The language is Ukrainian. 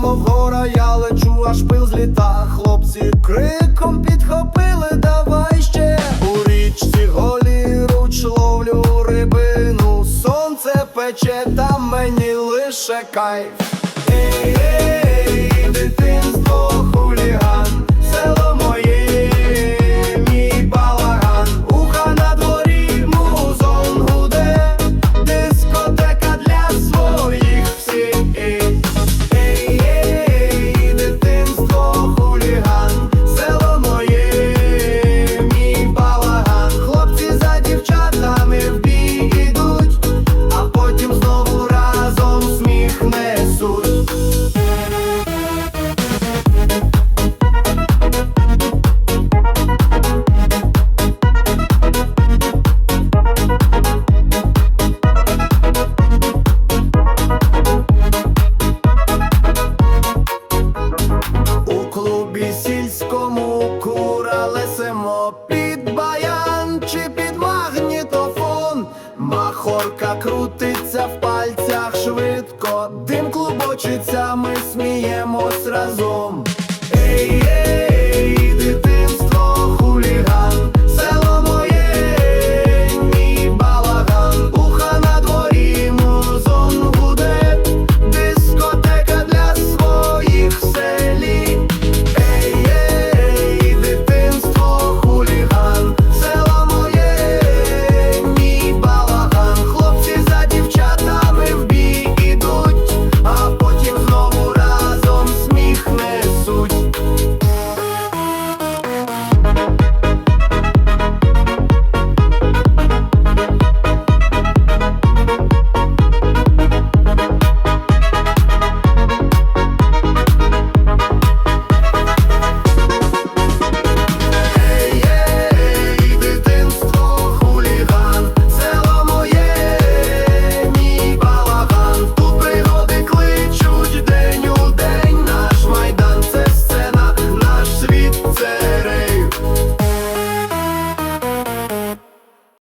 Мов гора, я лечу, аж пил зліта. Хлопці криком підхопили, давай ще у річці голі руч ловлю рибину. Сонце пече, там мені лише кайф. Ей, ей, дитинство Махорка крутиться в пальцях швидко, дим клубочиться, ми сміємось разом.